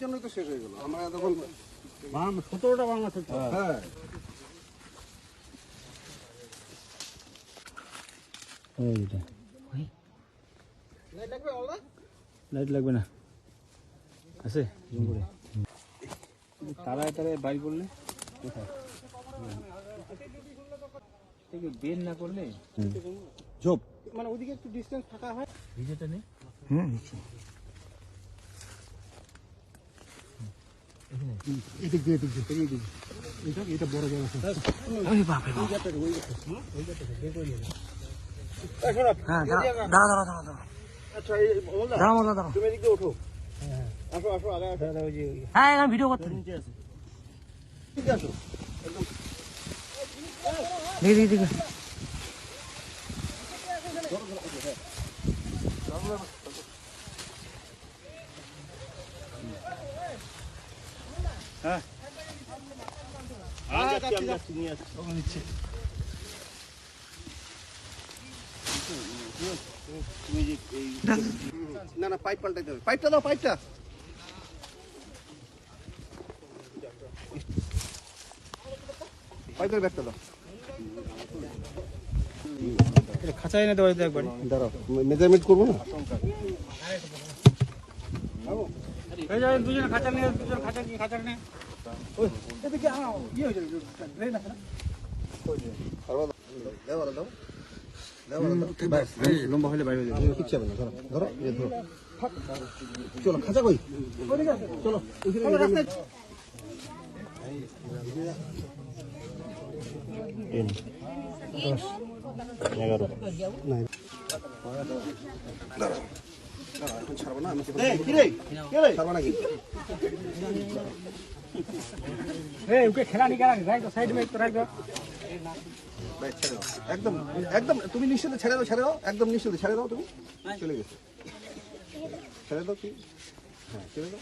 জন্যই তো শেষ হয়ে গেল। আমরা তখন বাম সতেরোটা বাম আছে হ্যাঁ।, হ্যাঁ। লাইট লাগবে না। আছে তারা তারা বাইর করলে? থেকে বের না করলে? ঝোপ। মানে ওদিকে একটু ডিস্টেন্স থাকা হয়। ভিজেটা নেই হুম এদিক দিয়ে এদিক দিয়ে এদিক এটা এটা বড় জায়গা আছে। ওই বাপরে বাপ। হ্যাঁ দাঁড়া দাঁড়া দাঁড়া দাঁড়া দাঁড়া। আচ্ছা এই দাঁড়া দাঁড়া। তুমি এদিক দিয়ে ওঠো। আসো আসো আগে আসো। হ্যাঁ ভিডিও করতে। নিচে আছে। ঠিক আছে দেখি দেখি দেখি আমি যাচ্ছি আমি যাচ্ছি নিয়ে আসছি তুমি যে এই না না পাইপ পাল্টাইতে হবে পাইপটা দাও পাইপটা পাইপের ব্যাগটা দাও খাঁচা এনে দেওয়া একবার দাঁড়াও মেজারমেন্ট করব না দুজন খাঁচা নিয়ে দুজন খাঁচা নিয়ে খাঁচা নিয়ে ওই এদিকে ইয়ে হয়ে যাবে ট্রেন আছে না লম্বা হলে বাইরে কিচ্ছু হবে না ধরো ধরো ধরো চলো খাঁচা কই চলো ওইখানে measurement- এগারো। ছাড়বো না আমি কি কি ছাড়বো না দাও একদম একদম তুমি নিশ্চিন্তে ছেড়ে দাও ছেড়ে দাও একদম নিশ্চিন্তে ছেড়ে দাও তুমি চলে গেছে ছেড়ে দাও কি হ্যাঁ ছেড়ে দাও